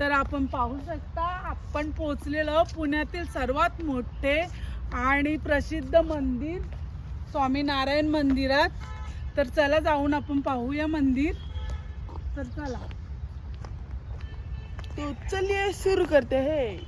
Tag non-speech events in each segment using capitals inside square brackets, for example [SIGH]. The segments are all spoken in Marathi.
तर आपण पाहू शकता आपण पोचलेलं पुण्यातील सर्वात मोठे आणि प्रसिद्ध मंदिर स्वामीनारायण मंदिरात. तर चला जाऊन आपण पाहूया मंदिर. तर चला. तो चलिए सुरू करते हे.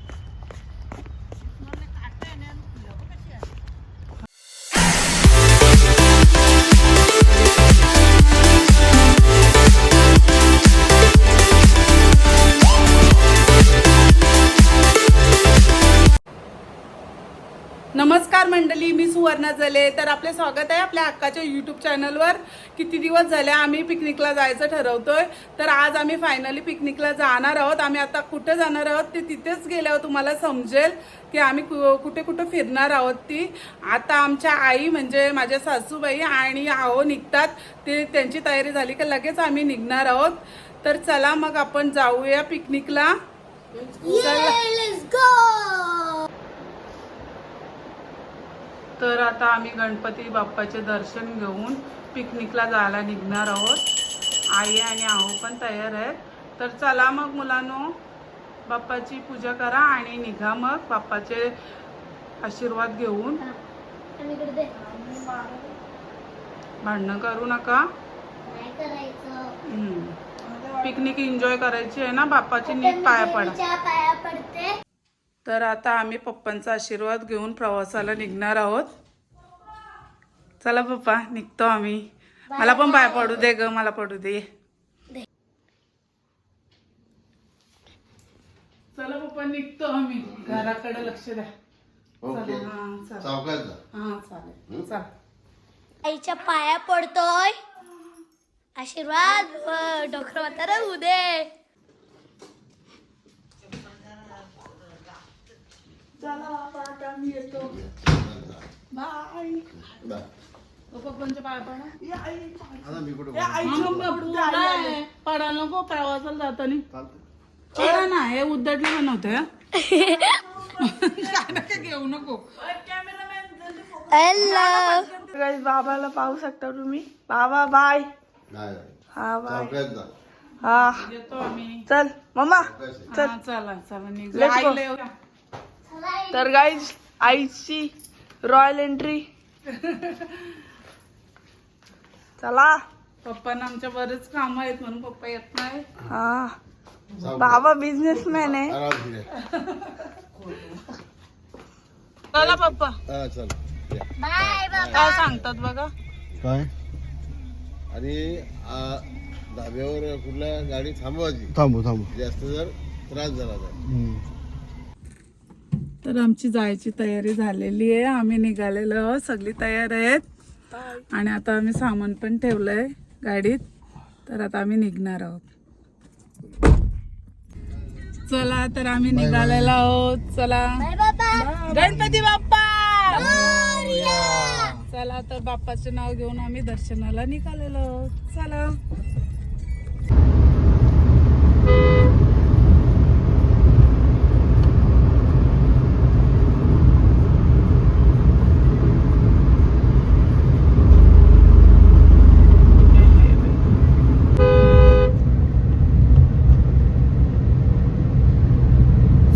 नमस्कार मंडळी मी सुवर्णा जले. तर आपले स्वागत आहे आपल्या हक्काच्या यूट्यूब चॅनलवर किती दिवस झाले आम्ही पिकनिकला जायचं ठरवतोय. तर आज आम्ही फायनली पिकनिकला जाणार आहोत. आम्ही आता कुठं जाणार आहोत ते तिथेच गेल्यावर तुम्हाला समजेल की आम्ही कु- कुठे कुठं फिरणार आहोत ती. आता आमच्या आई म्हणजे माझ्या सासूबाई आणि आहो निघतात. ते त्यांची तयारी झाली की लगेच आम्ही निघणार आहोत. तर चला मग आपण जाऊया पिकनिकला तर आता आम्ही गणपती बाप्पाचे दर्शन घेऊन पिकनिकला जायला निघणार आहोत. आई आणि आहो पण तयार आहेत. तर चला मग मुलांनो बाप्पाची पूजा करा आणि निघा मग बाप्पाचे आशीर्वाद घेऊन. भांडणं करू नका. पिकनिक एन्जॉय करायची आहे ना? बाप्पाची नीट पाया पडा. पाया पडते. तर आता आम्ही पप्पांचा आशीर्वाद घेऊन प्रवासाला निघणार आहोत. चला पप्पा निघतो आम्ही. मला पण पाय पडू दे ग मला पडू दे. चला पप्पा निघतो आम्ही. घराकडे लक्ष द्या. हा, हा चालेल. चला. आईच्या पाया पडतोय. आशीर्वाद डॉक्टर म्हातारा होऊ चला बाबा, आता आम्ही येतो बाय. जा. पप्पांच्या पाया पडा आता मी कुठे नाही, पडा नको प्रवासाला जाताना. पडा ना हे उद्धटले बनवते नका घेऊ नको. हॅलो गाइस बाबाला पाहू शकता तुम्ही. बाबा बाय. नाही. हा बाय. जा. हा. येतो आम्ही. चल मम्मा. हा, चला चला निघ. Let's go. आईला येऊ द्या. तर गाईज आईची रॉयल एंट्री चला. पप्पांना आमच्या बरेच काम आहेत म्हणून पप्पा येत नाही. हा. बाबा बिझनेसमॅन आहे. चला पप्पा. हा, काय सांगतात बघा. काय? आणि धाब्यावर कुठल्या गाडी थांबवायची? थांबू थांबू. जास्त जर त्रास झाला तर. तर आमची जायची तयारी झालेली आहे. आम्ही निघालेलो आहोत. सगळी तयार आहेत. आणि आता आम्ही सामान पण ठेवलंय गाडीत. तर आता आम्ही निघणार आहोत. चला तर आम्ही निघालेलो आहोत. चला. गणपती बाप्पा! चला तर बाप्पाचे नाव घेऊन आम्ही दर्शनाला निघालेलो आहोत. चला.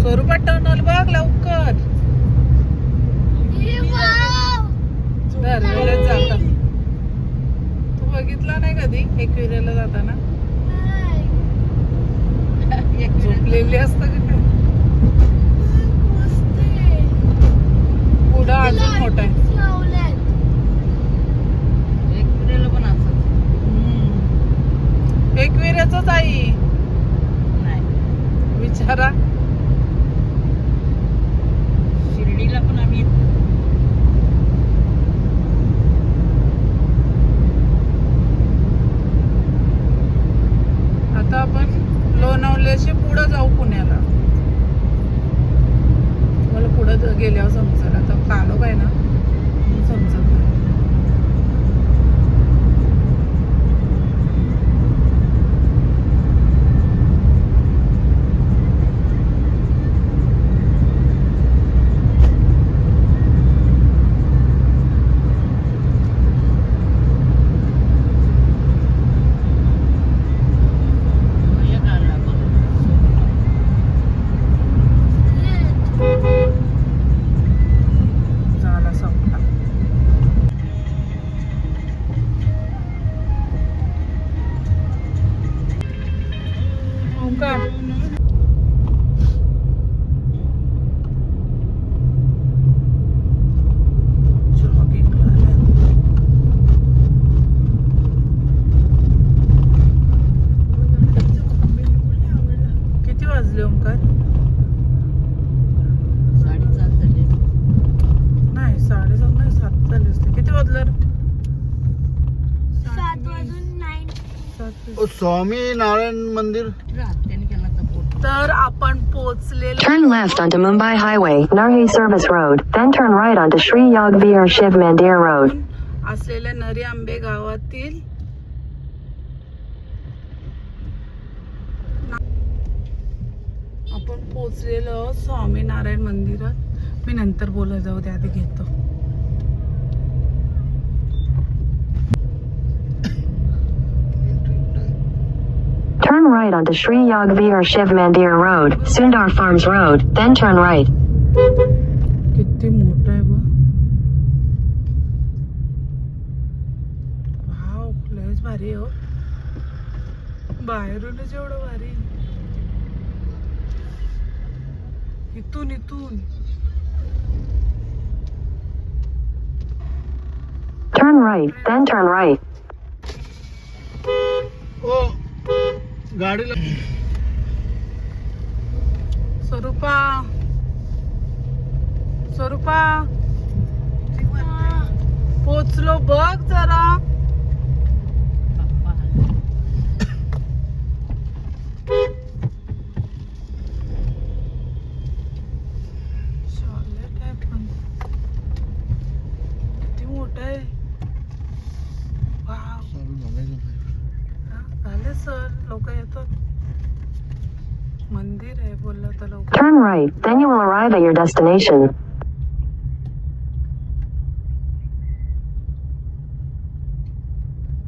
स्वरूपात टर्नल बघ लवकर. धरलेलं जातात तू बघितला नाही कधी? एकविरेला जाताना? झोपलेली असतं का पुढं अजून मोठं आहे. हम्म. एकविरेचंच आई. विचारा शिर्डीला पण आम्ही आता आपण लोणावल्याशी पुढं जाऊ पुण्याला मला पुढं गेल्यावर समजेल आता कालो काय ना म्हणून समजत नाही एक आला बघ. किती वाजले ओंकार साडेसात झाले नाही साडेसात नाही सात झाले असते किती वाजलं सात वाजून नाईन सात स्वामी नारायण मंदिर तर बोट तर आपण पोचलेलो Turn left onto Mumbai Highway, Narhi Service Road, then turn right onto Sri Yagvir Shiv Mandir Road. असलेल्या नरी आंबे गावातील आपण पोचलेलो आहोत स्वामीनारायण मंदिरात मी नंतर बोलत जाऊ द्या आधी घेतो right onto Sri Yagvir Shiv Mandir Road, Sundar Farms Road, then turn right. किती मोठं आहे बघ वाव लयच भारी आहे हो बाहेरूनच एवढं भारी इथून इथून Turn right, then turn right. ओ गाडीला स्वरूपा. स्वरूपा. पोचलो बघ जरा बाप्पा Chocolate आहे पण किती मोठं आहे वाव हा, झाले सर लोक येतात मंदिर आहे बोललं तर लोक Turn right, then you will arrive at your destination.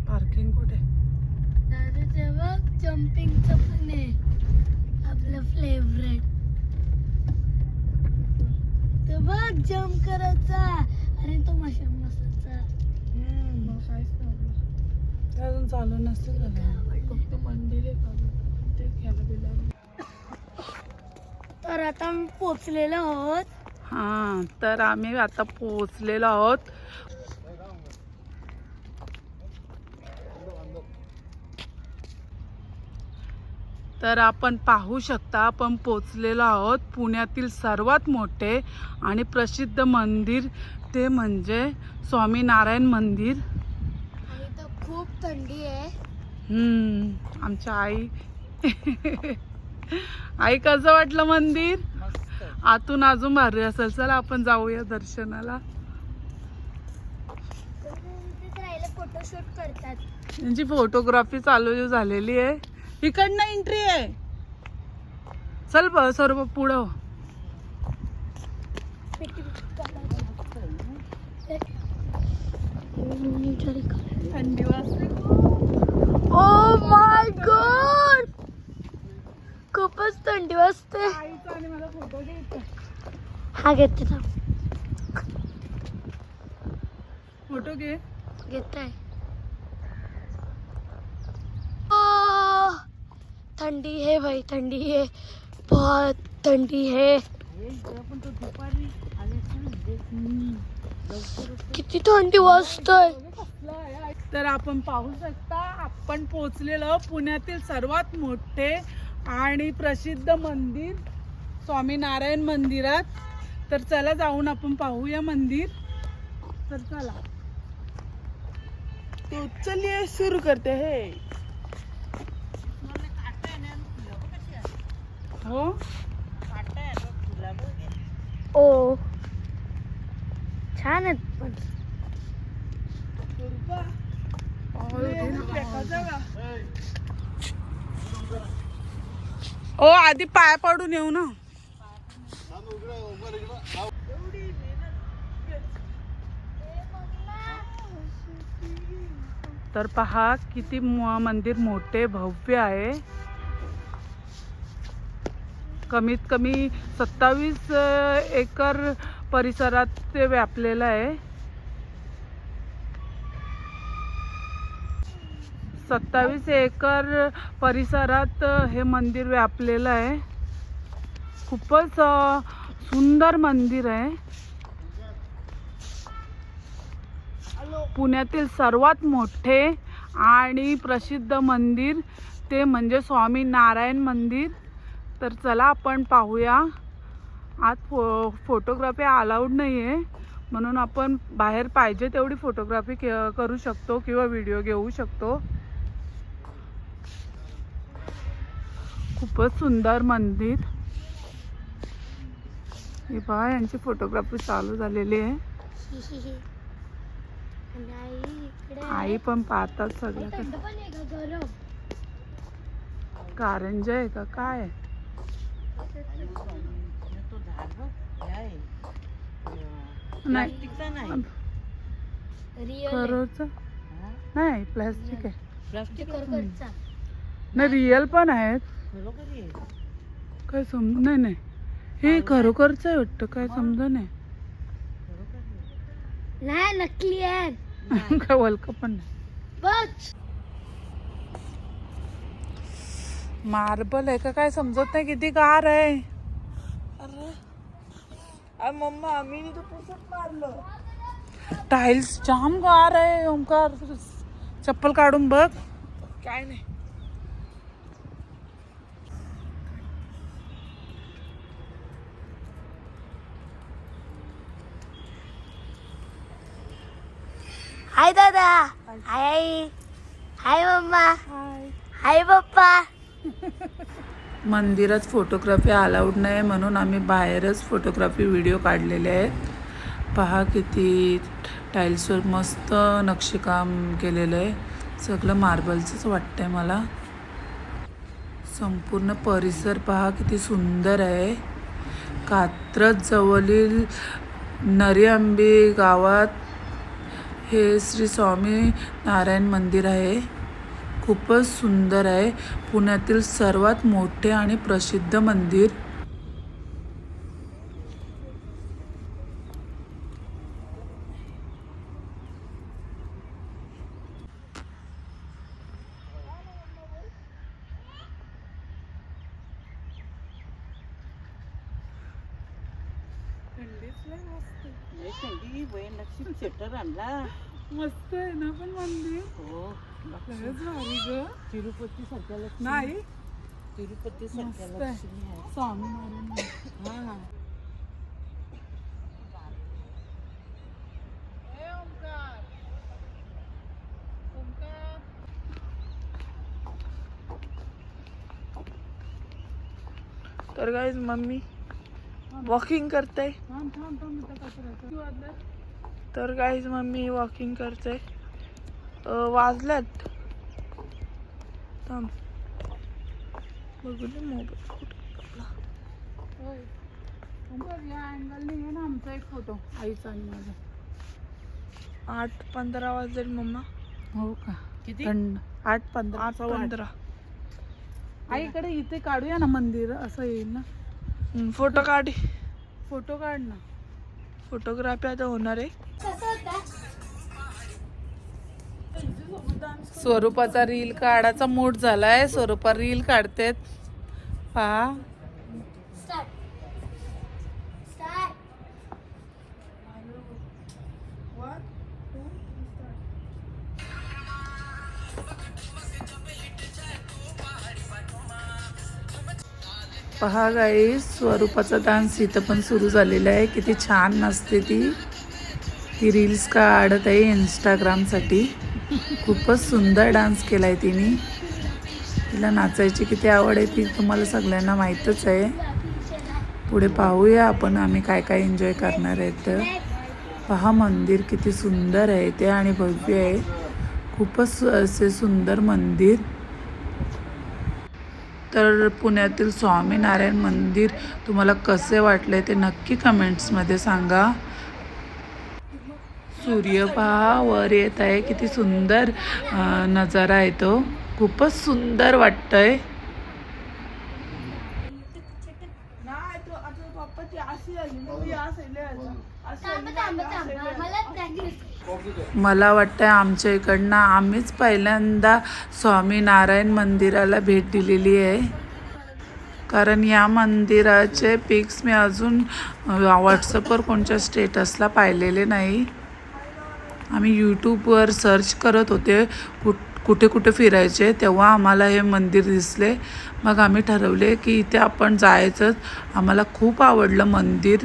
Parking कुठे? दादा तेव्हा जम्पिंगचं पण आहे. आपलं फेवरेट तेव्हा जम्प करायचा. आणि तो मशा बसायचा ते अजून चालू नसते झालं. फक्त मंदिर आहे का? ते घ्यायला बिला तर आता मी पोचलेलो आहोत. हा तर आम्ही आता पोहोचलेलो आहोत. तर आपण पाहू शकता आपण पोचलेलो आहोत पुण्यातील सर्वात मोठे आणि प्रसिद्ध मंदिर ते म्हणजे स्वामीनारायण मंदिर. आणि तर खूप थंडी आहे. हम्म आमच्या आई. [LAUGHS] आई कसं वाटलं मंदिर? आतून अजून भारी असेल. चला आपण जाऊया दर्शनाला. फोटोशूट करतात त्यांची फोटोग्राफी चालू झालेली आहे. इकडनं एंट्री आहे. चल ब सर्व पुढं हो. थंडी वाजते ओ माय गॉड खूपच थंडी वाजते. हा घेते फोटो घे. घेत. आहे ठंडी है भाई ठंडी है. बहुत ठंडी है. किती थंडी वाजतोय. तर आपण पाहू शकता आपण पोचलेलो पुण्यातील सर्वात मोठे आणि प्रसिद्ध मंदिर स्वामीनारायण मंदिरात. तर चला जाऊन आपण पाहूया मंदिर. तर चला. तो चलिए सुरू करते हे. हो? ओ. छान आहेत पण. ओ आधी पाय पडून येऊ ना. तर पहा किती मंदिर मोठे भव्य आहे. कमीत कमी सत्तावीस एकर परिसरात ते व्यापलेलं आहे. सत्तावीस एकर परिसरात हे मंदिर व्यापलेलं आहे. खूपच सुंदर मंदिर आहे. पुण्यातील सर्वात मोठे आणि प्रसिद्ध मंदिर ते म्हणजे स्वामी नारायण मंदिर. तर चला आपण पाहूया. आत फो फोटोग्राफी अलाउड नाही आहे म्हणून आपण बाहेर पाहिजे तेवढी फोटोग्राफी के करू शकतो किंवा व्हिडिओ घेऊ शकतो. खूपच सुंदर मंदिर. हे पहा यांची फोटोग्राफी चालू झालेली आहे. आई पण पाहतात सगळं कारंजा आहे का? काय? नाही. नाही रिअल खरंच? नाही प्लॅस्टिक आहे. नाही रिअल पण आहेत. खरोखर आहे काय समज नाही नाही. हे खरोखरच आहे वाटतं काय समजा नाही. खरोखर आहे. नाही नकली आहे. [LAUGHS] काय वल्क पण नाही. बघ. मार्बल आहे का काय समजत नाही किती गार आहे. मम्मा आम्ही तो पुसत मारलं. टाइल्स जाम गार आहे ओमकार चप्पल काढून बघ. काय नाही. हाय दादा हाय आई हाय मम्मा हाय पप्पा मंदिरात फोटोग्राफी अलाउड नाही म्हणून आम्ही बाहेरच फोटोग्राफी व्हिडिओ काढलेले आहेत. पहा किती टाईल्सवर मस्त नक्षीकाम केलेलं आहे. सगळं मार्बलचंच वाटतंय मला. संपूर्ण परिसर पहा किती सुंदर आहे. कात्रज जवळील नरीआंबी गावात हे श्री स्वामी नारायण मंदिर आहे. खूपच सुंदर आहे. पुण्यातील सर्वात मोठे आणि प्रसिद्ध मंदिर स्वेटर आणला. मस्त आहे ना पण मंदिर हो लयच भारी ग. तिरुपती सारख्या लक्ष्मी नाही. तिरुपती सारख्या मस्त आहे. लक्ष्मी आहे. स्वामी हा. तर गाईज मम्मी वॉकिंग करते. तर गाईज मम्मी वॉकिंग करते. अं, वाजल्यात. थांब. बघू दे मोबाईल कुठे. या अँगलने घे ना आमचा एक फोटो आईचा आणि माझा. आठ पंधरा वाजले मम्मा. हो का? किती? आठ पंधरा आठ पंधरा. आईकडे इथे काढूया ना मंदिर असं येईल ना? फोटो काढ. फोटो काढ ना. फोटोग्राफी आता होणार आहे. स्वरूपाचा रील काढायचा मूड झालाय. स्वरूपा रील काढतेत. पहा. पहा गाई स्वरूपाचा डान्स इथं पण सुरू झालेला आहे. किती छान नसते ती. ती रील्स काढत आहे इंस्टाग्रामसाठी खूपच सुंदर डान्स केला आहे तिने. तिला नाचायची किती आवड आहे ती तुम्हाला सगळ्यांना माहीतच आहे. पुढे पाहूया आपण आम्ही काय काय एन्जॉय करणार आहे तर पहा मंदिर किती सुंदर आहे ते आणि भव्य आहे. खूपच असे सुंदर मंदिर. तर पुण्यातील स्वामीनारायण मंदिर तुम्हाला कसे वाटले ते नक्की कमेंट्समध्ये सांगा. सूर्य पहा वर येत आहे किती सुंदर नजारा आहे तो. खूपच सुंदर वाटतंय. नाही तो आता पप्पाची अशी आली ना, ती असेल थांब थांब थांब मला वाटतं आमच्या इकडनं आम्हीच पहिल्यांदा स्वामीनारायण मंदिराला भेट दिलेली आहे. कारण या मंदिराचे पिक्स मी अजून व्हॉट्सअपवर कोणत्या स्टेटसला पाहिलेले नाही. आम्ही यूट्यूबवर सर्च करत होते कुठ कुठे कुठे फिरायचे तेव्हा आम्हाला हे मंदिर दिसले. मग आम्ही ठरवले की इथे आपण जायचंच. आम्हाला खूप आवडलं मंदिर.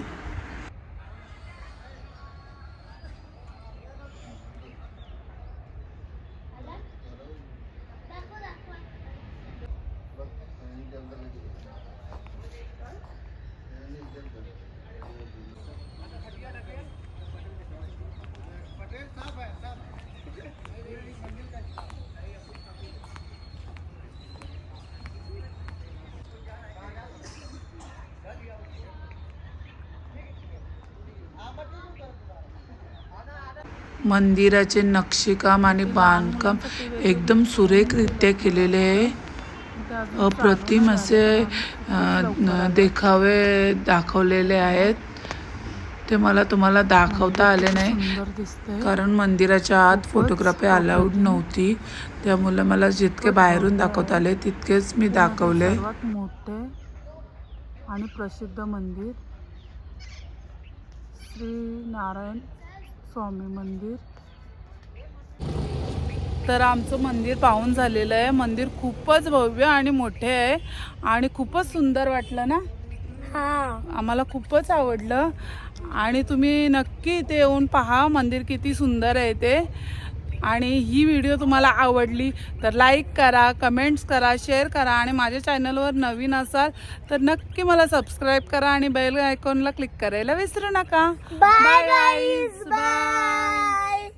मंदिराचे नक्षीकाम आणि बांधकाम एकदम सुरेखरित्या केलेले आहे. अप्रतिम असे देखावे दाखवलेले आहेत. ते मला तुम्हाला दाखवता आले नाही. कारण मंदिराच्या आत फोटोग्राफी अलाउड नव्हती. त्यामुळे मला जितके बाहेरून दाखवता आले तितकेच मी दाखवले. मोठे आणि प्रसिद्ध मंदिर श्री नारायण स्वामी मंदिर. तर आमचं मंदिर पाहून झालेलं आहे. मंदिर खूपच भव्य आणि मोठे आहे. आणि खूपच सुंदर वाटलं ना? हा. आम्हाला खूपच आवडलं. आणि तुम्ही नक्की इथे येऊन पहा मंदिर किती सुंदर आहे ते. आणि ही व्हिडिओ तुम्हाला आवडली तर लाईक करा कमेंट्स करा शेअर करा आणि माझ्या चॅनलवर नवीन असाल तर नक्की मला सबस्क्राईब करा आणि बेल आयकॉनला क्लिक करायला विसरू नका. बाय. बाय